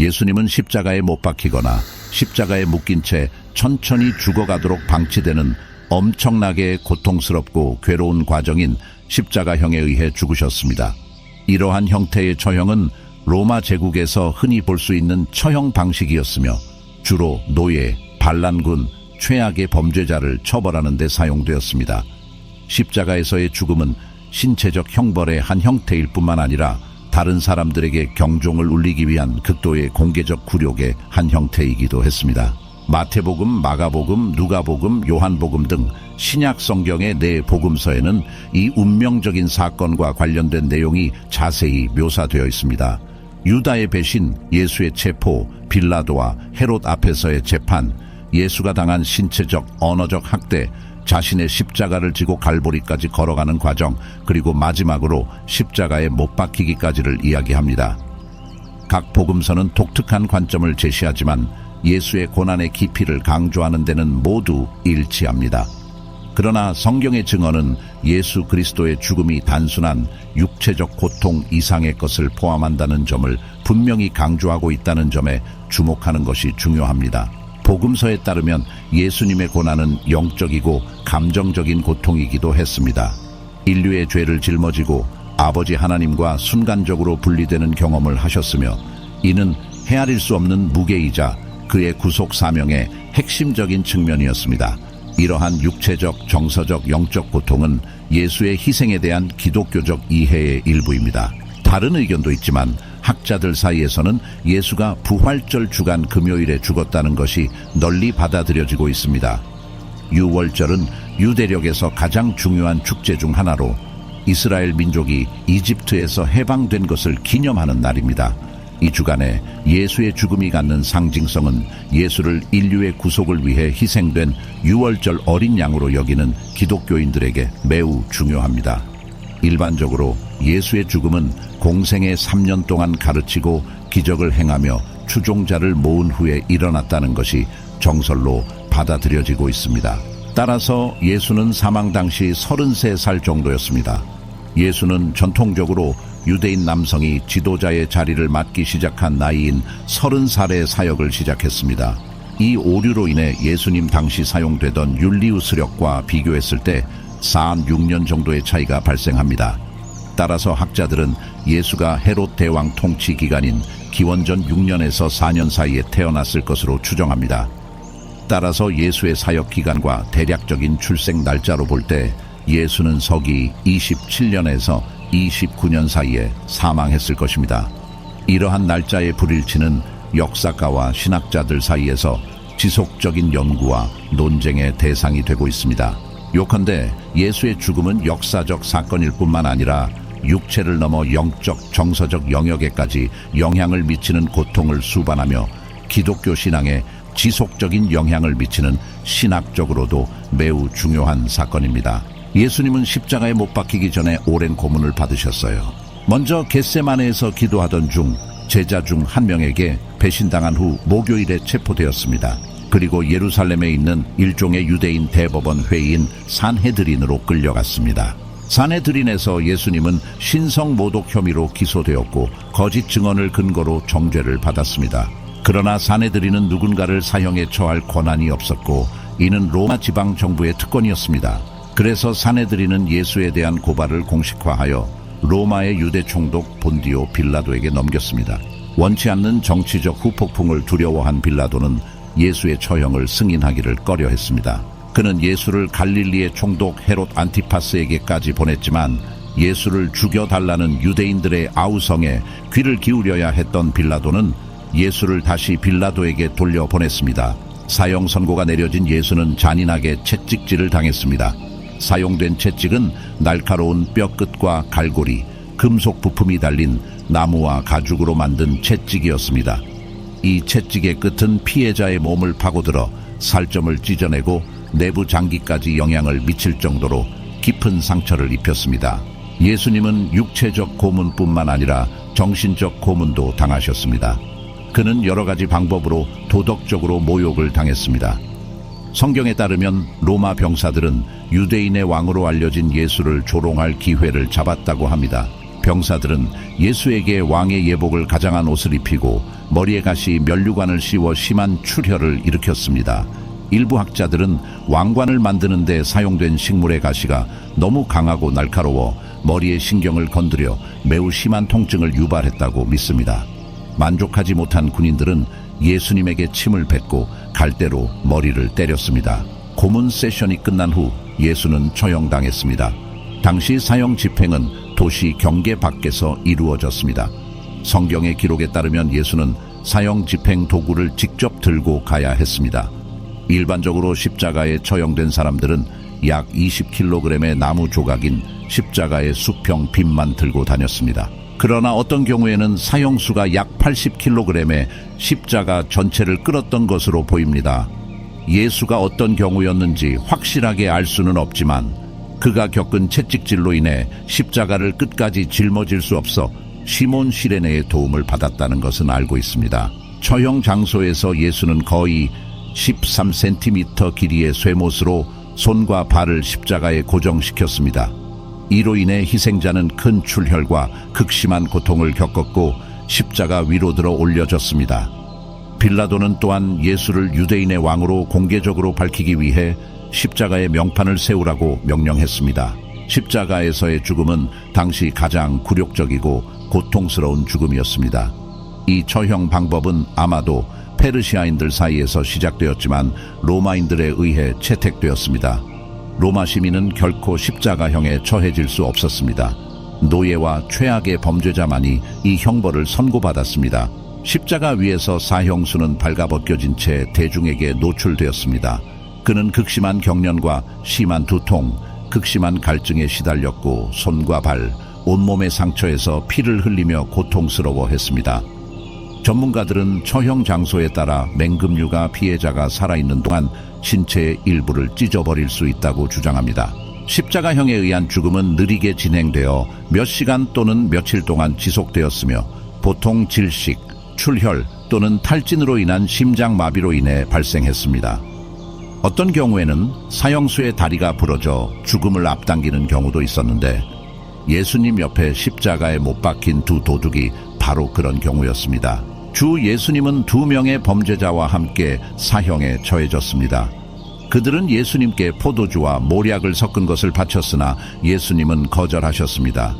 예수님은 십자가에 못 박히거나 십자가에 묶인 채 천천히 죽어가도록 방치되는 엄청나게 고통스럽고 괴로운 과정인 십자가형에 의해 죽으셨습니다. 이러한 형태의 처형은 로마 제국에서 흔히 볼 수 있는 처형 방식이었으며 주로 노예, 반란군, 최악의 범죄자를 처벌하는 데 사용되었습니다. 십자가에서의 죽음은 신체적 형벌의 한 형태일 뿐만 아니라 다른 사람들에게 경종을 울리기 위한 극도의 공개적 굴욕의 한 형태이기도 했습니다. 마태복음, 마가복음, 누가복음, 요한복음 등 신약 성경의 네 복음서에는 이 운명적인 사건과 관련된 내용이 자세히 묘사되어 있습니다. 유다의 배신, 예수의 체포, 빌라도와 헤롯 앞에서의 재판, 예수가 당한 신체적, 언어적 학대, 자신의 십자가를 지고 갈보리까지 걸어가는 과정, 그리고 마지막으로 십자가에 못 박히기까지를 이야기합니다. 각 복음서는 독특한 관점을 제시하지만 예수의 고난의 깊이를 강조하는 데는 모두 일치합니다. 그러나 성경의 증언은 예수 그리스도의 죽음이 단순한 육체적 고통 이상의 것을 포함한다는 점을 분명히 강조하고 있다는 점에 주목하는 것이 중요합니다. 복음서에 따르면 예수님의 고난은 영적이고 감정적인 고통이기도 했습니다. 인류의 죄를 짊어지고 아버지 하나님과 순간적으로 분리되는 경험을 하셨으며 이는 헤아릴 수 없는 무게이자 그의 구속 사명의 핵심적인 측면이었습니다. 이러한 육체적, 정서적, 영적 고통은 예수의 희생에 대한 기독교적 이해의 일부입니다. 다른 의견도 있지만 학자들 사이에서는 예수가 부활절 주간 금요일에 죽었다는 것이 널리 받아들여지고 있습니다. 유월절은 유대력에서 가장 중요한 축제 중 하나로 이스라엘 민족이 이집트에서 해방된 것을 기념하는 날입니다. 이 주간에 예수의 죽음이 갖는 상징성은 예수를 인류의 구속을 위해 희생된 유월절 어린 양으로 여기는 기독교인들에게 매우 중요합니다. 일반적으로 예수의 죽음은 공생의 3년 동안 가르치고 기적을 행하며 추종자를 모은 후에 일어났다는 것이 정설로 받아들여지고 있습니다. 따라서 예수는 사망 당시 33살 정도였습니다. 예수는 전통적으로 유대인 남성이 지도자의 자리를 맡기 시작한 나이인 30살의 사역을 시작했습니다. 이 오류로 인해 예수님 당시 사용되던 윤리우스력과 비교했을 때 46년 정도의 차이가 발생합니다. 따라서 학자들은 예수가 헤롯 대왕 통치 기간인 기원전 6년에서 4년 사이에 태어났을 것으로 추정합니다. 따라서 예수의 사역 기간과 대략적인 출생 날짜로 볼 때 예수는 서기 27년에서 29년 사이에 사망했을 것입니다. 이러한 날짜의 불일치는 역사가와 신학자들 사이에서 지속적인 연구와 논쟁의 대상이 되고 있습니다. 요컨대 예수의 죽음은 역사적 사건일 뿐만 아니라 육체를 넘어 영적, 정서적 영역에까지 영향을 미치는 고통을 수반하며 기독교 신앙에 지속적인 영향을 미치는 신학적으로도 매우 중요한 사건입니다. 예수님은 십자가에 못 박히기 전에 오랜 고문을 받으셨어요. 먼저 겟세마네에서 기도하던 중 제자 중 한 명에게 배신당한 후 목요일에 체포되었습니다. 그리고 예루살렘에 있는 일종의 유대인 대법원 회의인 산헤드린으로 끌려갔습니다. 산헤드린에서 예수님은 신성 모독 혐의로 기소되었고 거짓 증언을 근거로 정죄를 받았습니다. 그러나 산헤드린은 누군가를 사형에 처할 권한이 없었고 이는 로마 지방 정부의 특권이었습니다. 그래서 사내들이는 예수에 대한 고발을 공식화하여 로마의 유대 총독 본디오 빌라도에게 넘겼습니다. 원치 않는 정치적 후폭풍을 두려워한 빌라도는 예수의 처형을 승인하기를 꺼려했습니다. 그는 예수를 갈릴리의 총독 헤롯 안티파스에게까지 보냈지만 예수를 죽여달라는 유대인들의 아우성에 귀를 기울여야 했던 빌라도는 예수를 다시 빌라도에게 돌려보냈습니다. 사형 선고가 내려진 예수는 잔인하게 채찍질을 당했습니다. 사용된 채찍은 날카로운 뼈끝과 갈고리, 금속 부품이 달린 나무와 가죽으로 만든 채찍이었습니다. 이 채찍의 끝은 피해자의 몸을 파고들어 살점을 찢어내고 내부 장기까지 영향을 미칠 정도로 깊은 상처를 입혔습니다. 예수님은 육체적 고문뿐만 아니라 정신적 고문도 당하셨습니다. 그는 여러 가지 방법으로 도덕적으로 모욕을 당했습니다. 성경에 따르면 로마 병사들은 유대인의 왕으로 알려진 예수를 조롱할 기회를 잡았다고 합니다. 병사들은 예수에게 왕의 예복을 가장한 옷을 입히고 머리에 가시 면류관을 씌워 심한 출혈을 일으켰습니다. 일부 학자들은 왕관을 만드는 데 사용된 식물의 가시가 너무 강하고 날카로워 머리의 신경을 건드려 매우 심한 통증을 유발했다고 믿습니다. 만족하지 못한 군인들은 예수님에게 침을 뱉고 갈대로 머리를 때렸습니다. 고문 세션이 끝난 후 예수는 처형당했습니다. 당시 사형 집행은 도시 경계 밖에서 이루어졌습니다. 성경의 기록에 따르면 예수는 사형 집행 도구를 직접 들고 가야 했습니다. 일반적으로 십자가에 처형된 사람들은 약 20kg의 나무 조각인 십자가의 수평 빗만 들고 다녔습니다. 그러나 어떤 경우에는 사형수가 약 80kg의 십자가 전체를 끌었던 것으로 보입니다. 예수가 어떤 경우였는지 확실하게 알 수는 없지만 그가 겪은 채찍질로 인해 십자가를 끝까지 짊어질 수 없어 시몬 시레네의 도움을 받았다는 것은 알고 있습니다. 처형 장소에서 예수는 거의 13cm 길이의 쇠못으로 손과 발을 십자가에 고정시켰습니다. 이로 인해 희생자는 큰 출혈과 극심한 고통을 겪었고 십자가 위로 들어 올려졌습니다. 빌라도는 또한 예수를 유대인의 왕으로 공개적으로 밝히기 위해 십자가의 명판을 세우라고 명령했습니다. 십자가에서의 죽음은 당시 가장 굴욕적이고 고통스러운 죽음이었습니다. 이 처형 방법은 아마도 페르시아인들 사이에서 시작되었지만 로마인들에 의해 채택되었습니다. 로마 시민은 결코 십자가형에 처해질 수 없었습니다. 노예와 최악의 범죄자만이 이 형벌을 선고받았습니다. 십자가 위에서 사형수는 발가벗겨진 채 대중에게 노출되었습니다. 그는 극심한 경련과 심한 두통, 극심한 갈증에 시달렸고 손과 발, 온몸의 상처에서 피를 흘리며 고통스러워했습니다. 전문가들은 처형 장소에 따라 맹금류가 피해자가 살아있는 동안 신체의 일부를 찢어버릴 수 있다고 주장합니다. 십자가형에 의한 죽음은 느리게 진행되어 몇 시간 또는 며칠 동안 지속되었으며 보통 질식, 출혈 또는 탈진으로 인한 심장마비로 인해 발생했습니다. 어떤 경우에는 사형수의 다리가 부러져 죽음을 앞당기는 경우도 있었는데 예수님 옆에 십자가에 못 박힌 두 도둑이 바로 그런 경우였습니다. 주 예수님은 두 명의 범죄자와 함께 사형에 처해졌습니다. 그들은 예수님께 포도주와 모략을 섞은 것을 바쳤으나 예수님은 거절하셨습니다.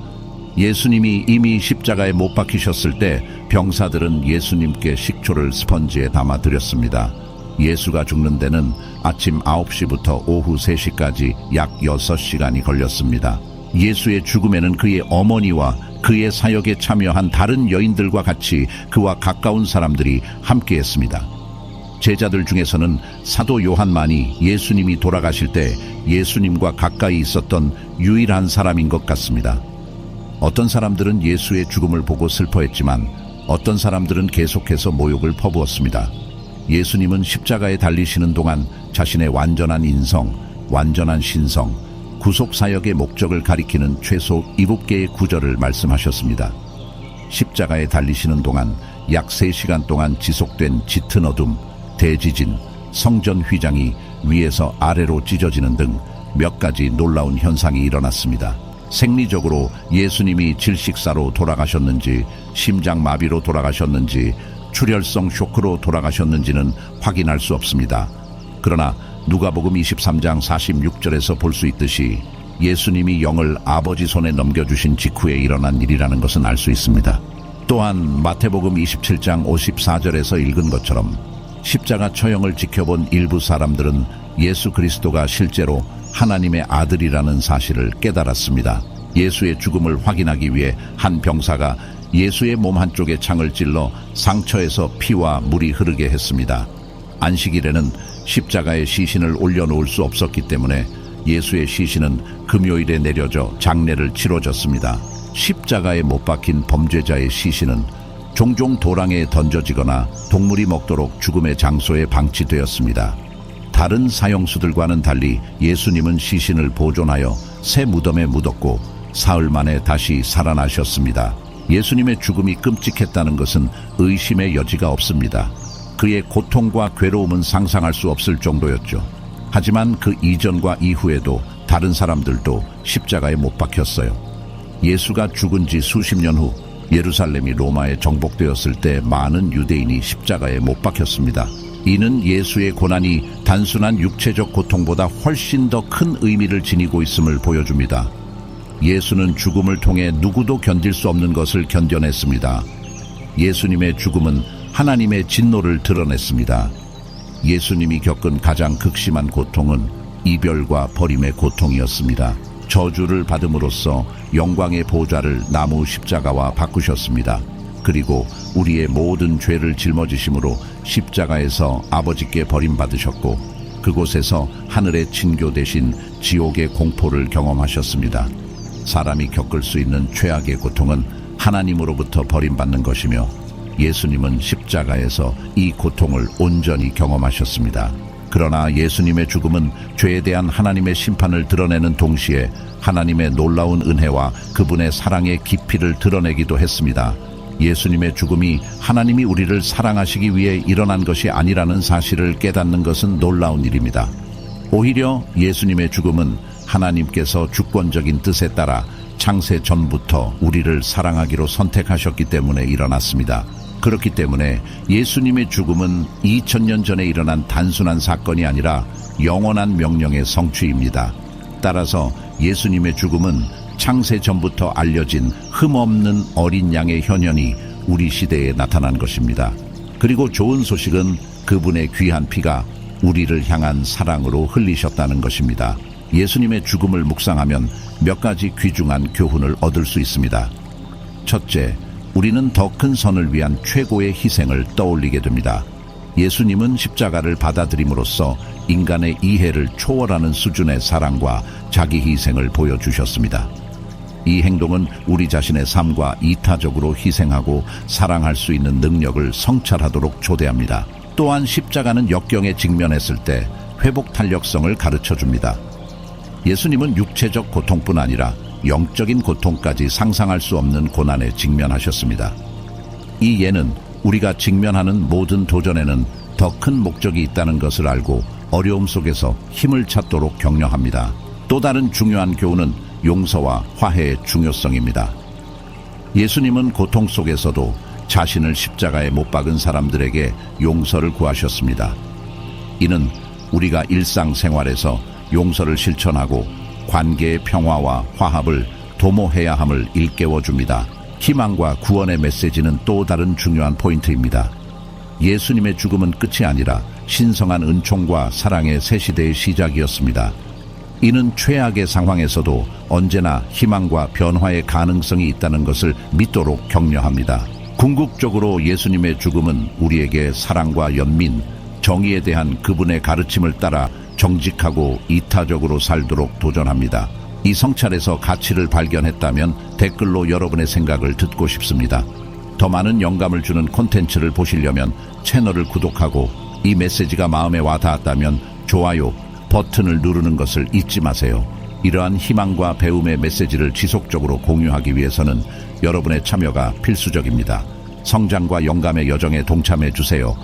예수님이 이미 십자가에 못 박히셨을 때 병사들은 예수님께 식초를 스펀지에 담아 드렸습니다. 예수가 죽는 데는 아침 9시부터 오후 3시까지 약 6시간이 걸렸습니다. 예수의 죽음에는 그의 어머니와 그의 사역에 참여한 다른 여인들과 같이 그와 가까운 사람들이 함께했습니다. 제자들 중에서는 사도 요한만이 예수님이 돌아가실 때 예수님과 가까이 있었던 유일한 사람인 것 같습니다. 어떤 사람들은 예수의 죽음을 보고 슬퍼했지만 어떤 사람들은 계속해서 모욕을 퍼부었습니다. 예수님은 십자가에 달리시는 동안 자신의 완전한 인성, 완전한 신성, 구속 사역의 목적을 가리키는 최소 일곱 개의 구절을 말씀하셨습니다. 십자가에 달리시는 동안 약 3시간 동안 지속된 짙은 어둠, 대지진, 성전 휘장이 위에서 아래로 찢어지는 등 몇 가지 놀라운 현상이 일어났습니다. 생리적으로 예수님이 질식사로 돌아가셨는지, 심장마비로 돌아가셨는지, 출혈성 쇼크로 돌아가셨는지는 확인할 수 없습니다. 그러나 누가복음 23장 46절에서 볼 수 있듯이 예수님이 영을 아버지 손에 넘겨주신 직후에 일어난 일이라는 것은 알 수 있습니다. 또한 마태복음 27장 54절에서 읽은 것처럼 십자가 처형을 지켜본 일부 사람들은 예수 그리스도가 실제로 하나님의 아들이라는 사실을 깨달았습니다. 예수의 죽음을 확인하기 위해 한 병사가 예수의 몸 한쪽에 창을 찔러 상처에서 피와 물이 흐르게 했습니다. 안식일에는 십자가의 시신을 올려놓을 수 없었기 때문에 예수의 시신은 금요일에 내려져 장례를 치러졌습니다. 십자가에 못 박힌 범죄자의 시신은 종종 도랑에 던져지거나 동물이 먹도록 죽음의 장소에 방치되었습니다. 다른 사형수들과는 달리 예수님은 시신을 보존하여 새 무덤에 묻었고 사흘 만에 다시 살아나셨습니다. 예수님의 죽음이 끔찍했다는 것은 의심의 여지가 없습니다. 그의 고통과 괴로움은 상상할 수 없을 정도였죠. 하지만 그 이전과 이후에도 다른 사람들도 십자가에 못 박혔어요. 예수가 죽은 지 수십 년 후 예루살렘이 로마에 정복되었을 때 많은 유대인이 십자가에 못 박혔습니다. 이는 예수의 고난이 단순한 육체적 고통보다 훨씬 더 큰 의미를 지니고 있음을 보여줍니다. 예수는 죽음을 통해 누구도 견딜 수 없는 것을 견뎌냈습니다. 예수님의 죽음은 하나님의 진노를 드러냈습니다. 예수님이 겪은 가장 극심한 고통은 이별과 버림의 고통이었습니다. 저주를 받음으로써 영광의 보좌를 나무 십자가와 바꾸셨습니다. 그리고 우리의 모든 죄를 짊어지심으로 십자가에서 아버지께 버림받으셨고 그곳에서 하늘의 친교 대신 지옥의 공포를 경험하셨습니다. 사람이 겪을 수 있는 최악의 고통은 하나님으로부터 버림받는 것이며 예수님은 십자가에서 이 고통을 온전히 경험하셨습니다. 그러나 예수님의 죽음은 죄에 대한 하나님의 심판을 드러내는 동시에 하나님의 놀라운 은혜와 그분의 사랑의 깊이를 드러내기도 했습니다. 예수님의 죽음이 하나님이 우리를 사랑하시기 위해 일어난 것이 아니라는 사실을 깨닫는 것은 놀라운 일입니다. 오히려 예수님의 죽음은 하나님께서 주권적인 뜻에 따라 창세 전부터 우리를 사랑하기로 선택하셨기 때문에 일어났습니다. 그렇기 때문에 예수님의 죽음은 2000년 전에 일어난 단순한 사건이 아니라 영원한 명령의 성취입니다. 따라서 예수님의 죽음은 창세 전부터 알려진 흠없는 어린 양의 현현이 우리 시대에 나타난 것입니다. 그리고 좋은 소식은 그분의 귀한 피가 우리를 향한 사랑으로 흘리셨다는 것입니다. 예수님의 죽음을 묵상하면 몇 가지 귀중한 교훈을 얻을 수 있습니다. 첫째, 우리는 더 큰 선을 위한 최고의 희생을 떠올리게 됩니다. 예수님은 십자가를 받아들임으로써 인간의 이해를 초월하는 수준의 사랑과 자기 희생을 보여주셨습니다. 이 행동은 우리 자신의 삶과 이타적으로 희생하고 사랑할 수 있는 능력을 성찰하도록 초대합니다. 또한 십자가는 역경에 직면했을 때 회복 탄력성을 가르쳐 줍니다. 예수님은 육체적 고통뿐 아니라 영적인 고통까지 상상할 수 없는 고난에 직면하셨습니다. 이 예는 우리가 직면하는 모든 도전에는 더 큰 목적이 있다는 것을 알고 어려움 속에서 힘을 찾도록 격려합니다. 또 다른 중요한 교훈은 용서와 화해의 중요성입니다. 예수님은 고통 속에서도 자신을 십자가에 못 박은 사람들에게 용서를 구하셨습니다. 이는 우리가 일상생활에서 용서를 실천하고 관계의 평화와 화합을 도모해야 함을 일깨워 줍니다. 희망과 구원의 메시지는 또 다른 중요한 포인트입니다. 예수님의 죽음은 끝이 아니라 신성한 은총과 사랑의 새 시대의 시작이었습니다. 이는 최악의 상황에서도 언제나 희망과 변화의 가능성이 있다는 것을 믿도록 격려합니다. 궁극적으로 예수님의 죽음은 우리에게 사랑과 연민, 정의에 대한 그분의 가르침을 따라 정직하고 이타적으로 살도록 도전합니다. 이 성찰에서 가치를 발견했다면 댓글로 여러분의 생각을 듣고 싶습니다. 더 많은 영감을 주는 콘텐츠를 보시려면 채널을 구독하고 이 메시지가 마음에 와 닿았다면 좋아요 버튼을 누르는 것을 잊지 마세요. 이러한 희망과 배움의 메시지를 지속적으로 공유하기 위해서는 여러분의 참여가 필수적입니다. 성장과 영감의 여정에 동참해 주세요.